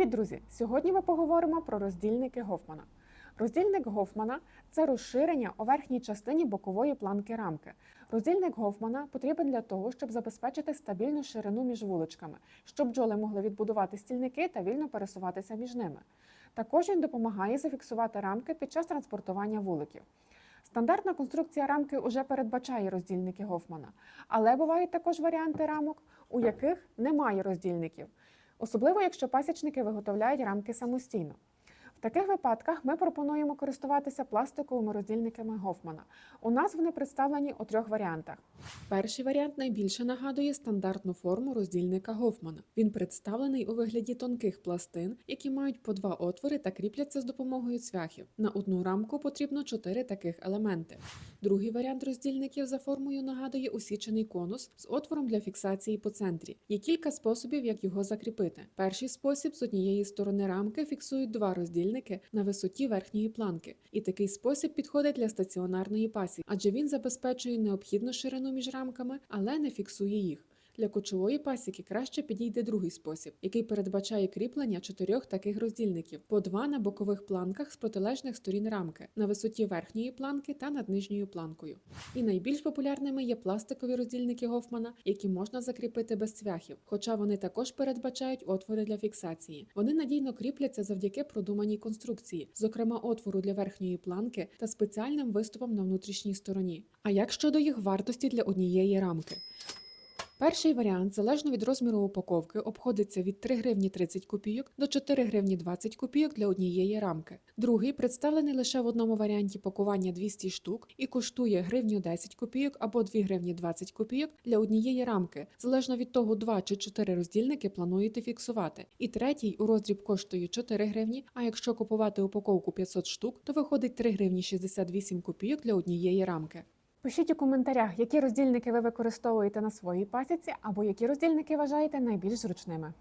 Привіт, друзі! Сьогодні ми поговоримо про роздільники Гофмана. Роздільник Гофмана це розширення у верхній частині бокової планки рамки. Роздільник Гофмана потрібен для того, щоб забезпечити стабільну ширину між вуличками, щоб бджоли могли відбудувати стільники та вільно пересуватися між ними. Також він допомагає зафіксувати рамки під час транспортування вуликів. Стандартна конструкція рамки вже передбачає роздільники Гофмана, але бувають також варіанти рамок, у яких немає роздільників, особливо якщо пасічники виготовляють рамки самостійно. Таких випадках ми пропонуємо користуватися пластиковими роздільниками Гофмана. У нас вони представлені у трьох варіантах. Перший варіант найбільше нагадує стандартну форму роздільника Гофмана. Він представлений у вигляді тонких пластин, які мають по два отвори та кріпляться з допомогою цвяхів. На одну рамку потрібно чотири таких елементи. Другий варіант роздільників за формою нагадує усічений конус з отвором для фіксації по центрі. Є кілька способів, як його закріпити. Перший спосіб з однієї сторони рамки фіксують два роздільники на висоті верхньої планки, і такий спосіб підходить для стаціонарної пасі, адже він забезпечує необхідну ширину між рамками, але не фіксує їх. Для кочової пасіки краще підійде другий спосіб, який передбачає кріплення чотирьох таких роздільників по два на бокових планках з протилежних сторін рамки на висоті верхньої планки та над нижньою планкою. І найбільш популярними є пластикові роздільники Гофмана, які можна закріпити без цвяхів, хоча вони також передбачають отвори для фіксації. Вони надійно кріпляться завдяки продуманій конструкції, зокрема отвору для верхньої планки та спеціальним виступом на внутрішній стороні. А як щодо їх вартості для однієї рамки? Перший варіант, залежно від розміру упаковки, обходиться від 3 гривні 30 копійок до 4 гривні 20 копійок для однієї рамки. Другий представлений лише в одному варіанті пакування 200 штук і коштує гривню 10 копійок або 2 гривні 20 копійок для однієї рамки, залежно від того, 2 чи 4 роздільники плануєте фіксувати. І третій у роздріб коштує 4 гривні, а якщо купувати упаковку 500 штук, то виходить 3 гривні 68 копійок для однієї рамки. Пишіть у коментарях, які роздільники ви використовуєте на своїй пасіці, або які роздільники вважаєте найбільш зручними.